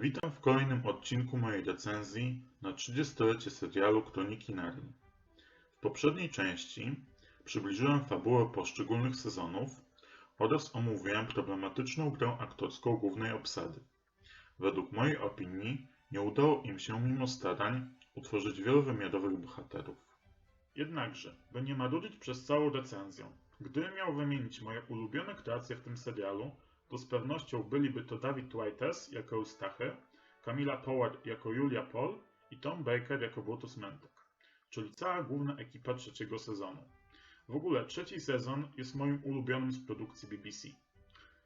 Witam w kolejnym odcinku mojej recenzji na 30-lecie serialu Kroniki Narni. W poprzedniej części przybliżyłem fabułę poszczególnych sezonów oraz omówiłem problematyczną grę aktorską głównej obsady. Według mojej opinii nie udało im się mimo starań utworzyć wielowymiarowych bohaterów. Jednakże, by nie marudzić przez całą recenzję, gdybym miał wymienić moje ulubione kreacje w tym serialu, to z pewnością byliby to David Whites jako Eustachy, Camila Power jako Julia Paul i Tom Baker jako Brutus Mentek, czyli cała główna ekipa trzeciego sezonu. W ogóle trzeci sezon jest moim ulubionym z produkcji BBC.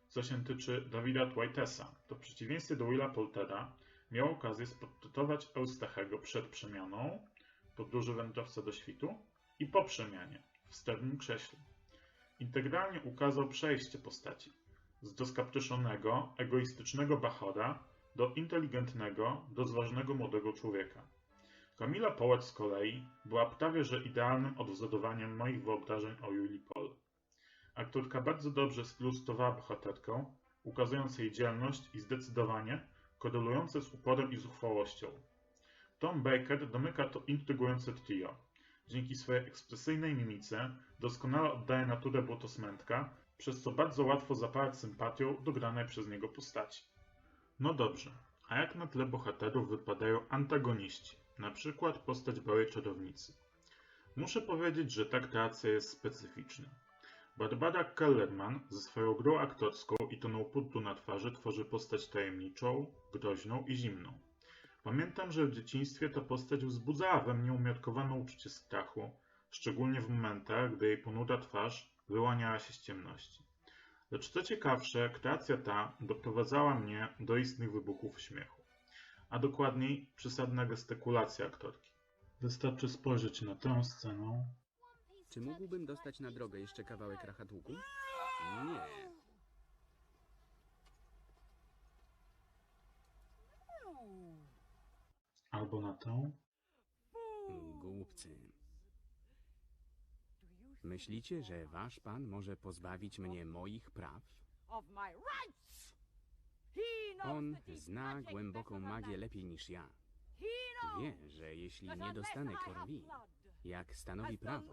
Co się tyczy Davida Whitesa, to w przeciwieństwie do Willa Poltera miał okazję sportretować Eustachego przed przemianą, podróży wędrowca do świtu i po przemianie, w sternym krześle. Integralnie ukazał przejście postaci z doskaptyszonego, egoistycznego bachora do inteligentnego, rozważnego młodego człowieka. Kamila Połacz z kolei była prawie że idealnym odwzorowaniem moich wyobrażeń o Julii Pol. Aktorka bardzo dobrze zilustrowała bohaterkę, ukazując jej dzielność i zdecydowanie korelujące z uporem i zuchwałością. Tom Baker domyka to intrygujące trio. Dzięki swojej ekspresyjnej mimice doskonale oddaje naturę błotosmętka, przez co bardzo łatwo zapałać sympatią do granej przez niego postaci. No dobrze, a jak na tle bohaterów wypadają antagoniści, na przykład postać Białej Czarownicy? Muszę powiedzieć, że ta kreacja jest specyficzna. Barbara Kellerman ze swoją grą aktorską i toną pudru na twarzy tworzy postać tajemniczą, groźną i zimną. Pamiętam, że w dzieciństwie ta postać wzbudzała we mnie umiarkowane uczucie strachu, szczególnie w momentach, gdy jej ponura twarz wyłaniała się z ciemności. Lecz co ciekawsze, kreacja ta doprowadzała mnie do istnych wybuchów śmiechu, a dokładniej przesadna gestykulacja aktorki. Wystarczy spojrzeć na tę scenę, Czy mógłbym dostać na drogę jeszcze kawałek rachatłuku? Nie. albo na tę, Głupcy. Myślicie, że wasz pan może pozbawić mnie moich praw? On zna głęboką magię lepiej niż ja. Wie, że jeśli nie dostanę I have krwi, blood, jak stanowi prawo,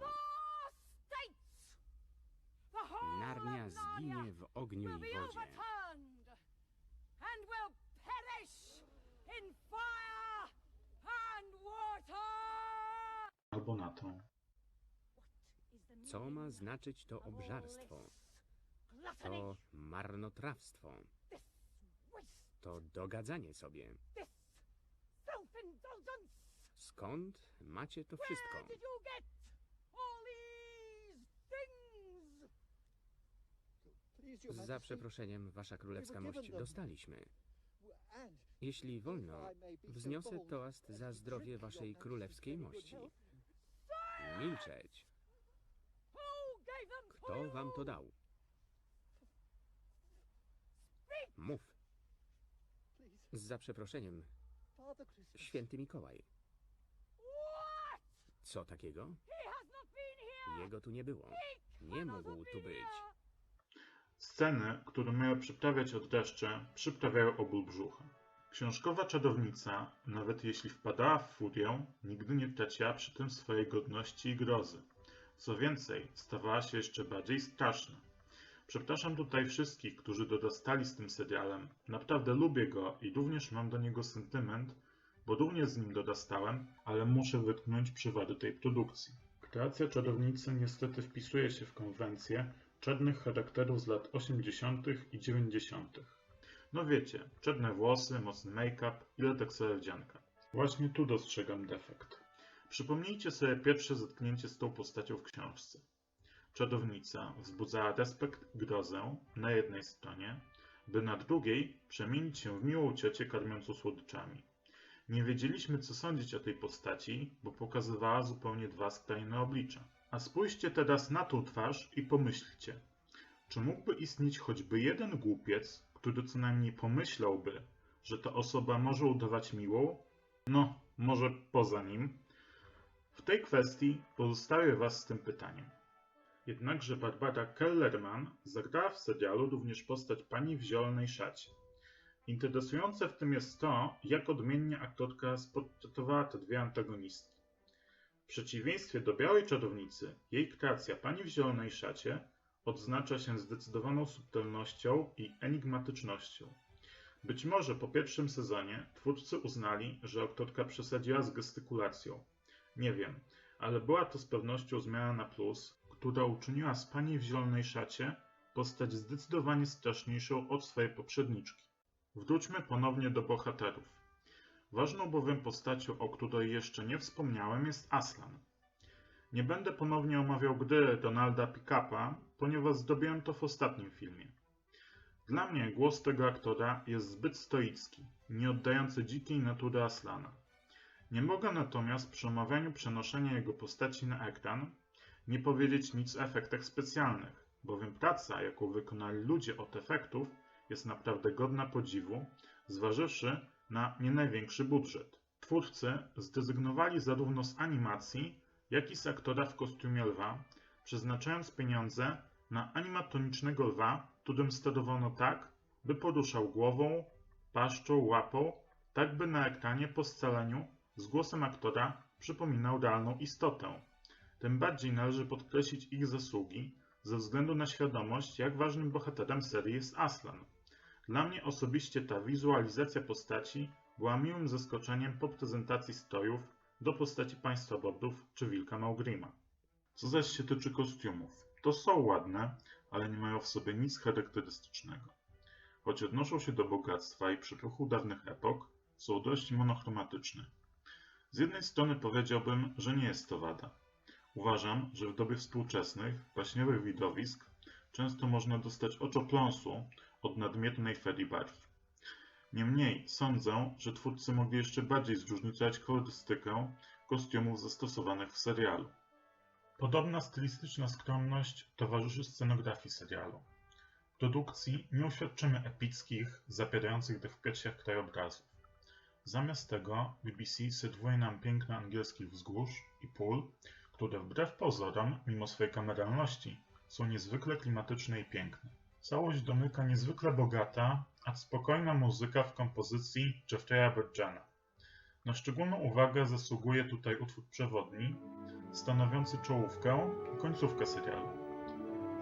Narnia zginie w ogniu i wodzie. overturned and will Co ma znaczyć to obżarstwo? To marnotrawstwo. To dogadzanie sobie. Skąd macie to wszystko? Za przeproszeniem, wasza królewska mość, dostaliśmy. Jeśli wolno, wzniosę toast za zdrowie waszej królewskiej mości. Milczeć. Kto wam to dał? Mów. Za przeproszeniem, święty Mikołaj. Co takiego? Jego tu nie było. Nie mógł tu być. Sceny, które miały przyprawiać od deszcze, przyprawiają o ból brzucha. Książkowa czarownica, nawet jeśli wpadała w furię, nigdy nie traciła przy tym swojej godności i grozy. Co więcej, stawała się jeszcze bardziej straszna. Przepraszam tutaj wszystkich, którzy dorastali z tym serialem. Naprawdę lubię go i również mam do niego sentyment, bo również z nim dorastałem, ale muszę wytknąć przywady tej produkcji. Kreacja czarownicy niestety wpisuje się w konwencję czarnych charakterów z lat 80. i 90. No wiecie, czarne włosy, mocny make-up i lateksowe wdzianka. Właśnie tu dostrzegam defekt. Przypomnijcie sobie pierwsze zetknięcie z tą postacią w książce. Czarownica wzbudzała respekt grozę na jednej stronie, by na drugiej przemienić się w miłą ciocię karmiącą słodyczami. Nie wiedzieliśmy, co sądzić o tej postaci, bo pokazywała zupełnie dwa skrajne oblicza. A spójrzcie teraz na tą twarz i pomyślcie, czy mógłby istnieć choćby jeden głupiec, który co najmniej pomyślałby, że ta osoba może udawać miłą? No, może poza nim. W tej kwestii pozostawię Was z tym pytaniem. Jednakże Barbara Kellerman zagrała w serialu również postać pani w zielonej szacie. Interesujące w tym jest to, jak odmiennie aktorka sportretowała te dwie antagonistki. W przeciwieństwie do Białej Czarownicy, jej kreacja Pani w zielonej szacie odznacza się zdecydowaną subtelnością i enigmatycznością. Być może po pierwszym sezonie twórcy uznali, że aktorka przesadziła z gestykulacją. Nie wiem, ale była to z pewnością zmiana na plus, która uczyniła z Pani w zielonej szacie postać zdecydowanie straszniejszą od swojej poprzedniczki. Wróćmy ponownie do bohaterów. Ważną bowiem postacią, o której jeszcze nie wspomniałem, jest Aslan. Nie będę ponownie omawiał gry Donalda Pickupa, ponieważ zrobiłem to w ostatnim filmie. Dla mnie głos tego aktora jest zbyt stoicki, nie oddający dzikiej natury Aslana. Nie mogę natomiast przy omawianiu przenoszenia jego postaci na ekran nie powiedzieć nic o efektach specjalnych, bowiem praca, jaką wykonali ludzie od efektów, jest naprawdę godna podziwu, zważywszy na nie największy budżet. Twórcy zrezygnowali zarówno z animacji, jak i z aktora w kostiumie lwa, przeznaczając pieniądze na animatronicznego lwa, którym sterowano tak, by poruszał głową, paszczą, łapą, tak by na ekranie po scaleniu z głosem aktora przypominał realną istotę. Tym bardziej należy podkreślić ich zasługi, ze względu na świadomość, jak ważnym bohaterem serii jest Aslan. Dla mnie osobiście ta wizualizacja postaci była miłym zaskoczeniem po prezentacji strojów do postaci Państwa Bordów czy Wilka Maugrima. Co zaś się tyczy kostiumów, to są ładne, ale nie mają w sobie nic charakterystycznego. Choć odnoszą się do bogactwa i przypływu dawnych epok, są dość monochromatyczne. Z jednej strony powiedziałbym, że nie jest to wada. Uważam, że w dobie współczesnych, baśniowych widowisk często można dostać oczopląsu od nadmiernej ferii barw. Niemniej sądzę, że twórcy mogli jeszcze bardziej zróżnicować kolorystykę kostiumów zastosowanych w serialu. Podobna stylistyczna skromność towarzyszy scenografii serialu. W produkcji nie uświadczymy epickich, zapierających dech w piersiach krajobrazów. Zamiast tego BBC serwuje nam piękne angielskich wzgórz i pól, które wbrew pozorom, mimo swojej kameralności, są niezwykle klimatyczne i piękne. Całość domyka niezwykle bogata, a spokojna muzyka w kompozycji Jeffrey'a Burgena. Na szczególną uwagę zasługuje tutaj utwór przewodni, stanowiący czołówkę i końcówkę serialu.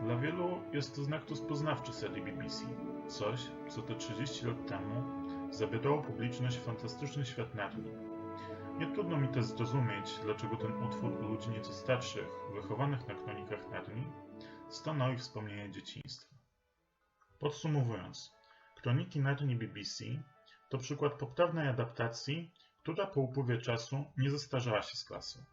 Dla wielu jest to znak rozpoznawczy serii BBC, coś, co te 30 lat temu zabierało publiczność fantastyczny świat Narni. Nie trudno mi też zrozumieć, dlaczego ten utwór u ludzi nieco starszych, wychowanych na kronikach Narni, stanowi wspomnienie dzieciństwa. Podsumowując, Kroniki Narni BBC to przykład poprawnej adaptacji, która po upływie czasu nie zestarzała się z klasą.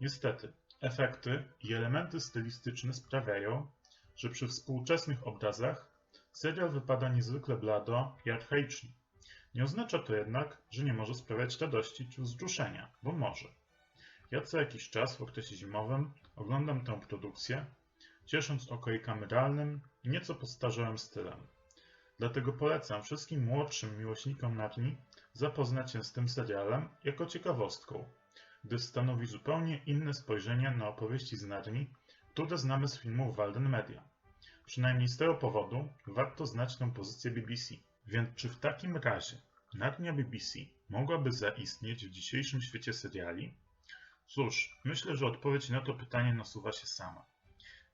Niestety, efekty i elementy stylistyczne sprawiają, że przy współczesnych obrazach serial wypada niezwykle blado i archaicznie. Nie oznacza to jednak, że nie może sprawiać radości czy wzruszenia, bo może. Ja co jakiś czas w okresie zimowym oglądam tę produkcję, ciesząc oko jej kameralnym i nieco postarzałym stylem. Dlatego polecam wszystkim młodszym miłośnikom Narni zapoznać się z tym serialem jako ciekawostką, gdyż stanowi zupełnie inne spojrzenie na opowieści z Narni, które znamy z filmów Walden Media. Przynajmniej z tego powodu warto znać tę pozycję BBC. Więc czy w takim razie Narnia BBC mogłaby zaistnieć w dzisiejszym świecie seriali? Cóż, myślę, że odpowiedź na to pytanie nasuwa się sama.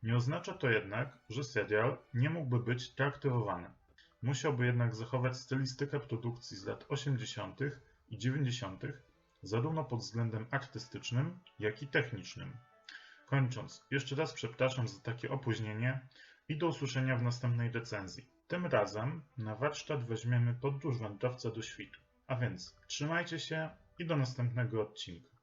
Nie oznacza to jednak, że serial nie mógłby być reaktywowany. Musiałby jednak zachować stylistykę produkcji z lat 80. i 90., zarówno pod względem artystycznym, jak i technicznym. Kończąc, jeszcze raz przepraszam za takie opóźnienie i do usłyszenia w następnej recenzji. Tym razem na warsztat weźmiemy podróż wędrowca do świtu. A więc trzymajcie się i do następnego odcinka.